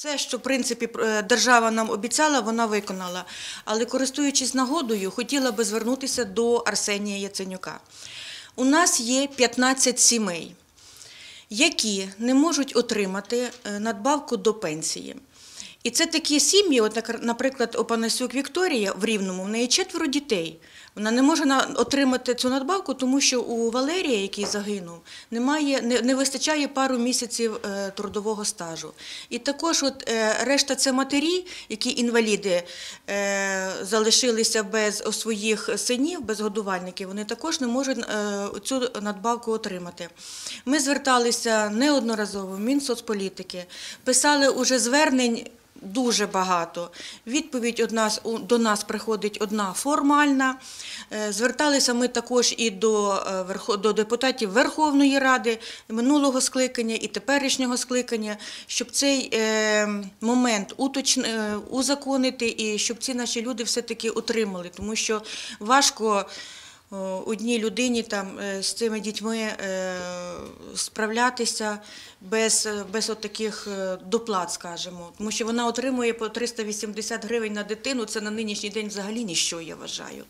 Все, що в принципі е, держава нам обіцяла, вона виконала. Але користуючись нагодою, хотіла би звернутися до Арсенія Яценюка. У нас є 15 сімей, які не можуть отримати е, надбавку до пенсії. І це такі сім'ї, от, наприклад, Опанасюк Вікторія в Рівному, в неї четверо дітей. Вона не може отримати цю надбавку, тому що у Валерія, який загинув, немає, не, не вистачає пару місяців е, трудового стажу. І також от, е, решта це матері, які інваліди е, залишилися без своїх синів, без годувальників, вони також не можуть е, цю надбавку отримати. Ми зверталися неодноразово в Мінсоцполітики, писали уже звернень. Дуже багато. Відповідь од до нас приходить одна формальна. Е, Зверталися ми також і до, е, до депутатів Верховної Ради минулого скликання і теперішнього скликання, щоб цей е, момент уточн, узаконити і щоб ці наші люди все-таки отримали. Тому що важко одній людині там е, з цими дітьми е, справлятися без, е, без от таких доплат, скажімо. Тому що вона отримує по 380 гривень на дитину. Це на нинішній день взагалі ніщо, я вважаю.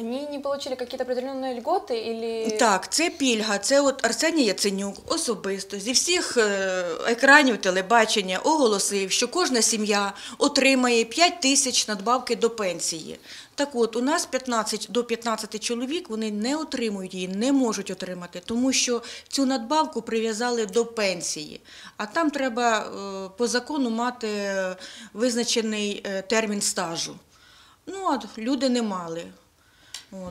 Они не получили какие-то определенные льготы или... Так, це пільга. Це от Арсеній Яценюк особисто зі всіх е, екранів телебачення оголосив, що кожна сім'я отримає 5 тисяч надбавки до пенсії. Так от, у нас 15 до 15 чоловік вони не отримують її, не можуть отримати, тому що цю надбавку прив'язали до пенсії. А там треба е, по закону мати е, визначений термін стажу. Ну, а люди не мали.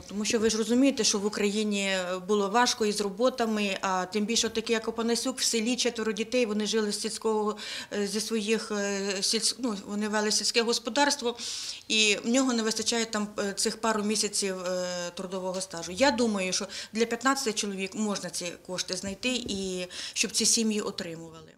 Тому що ви ж розумієте, що в Україні було важко із роботами, а тим більше такі, як Опанасюк, в селі четверо дітей, вони жили з сільського е, зі своїх е, сільсь... ну, вони вели сільське господарство, і в нього не вистачає там е, цих пару місяців е, трудового стажу. Я думаю, що для 15 чоловік можна ці кошти знайти і щоб ці сім'ї отримували.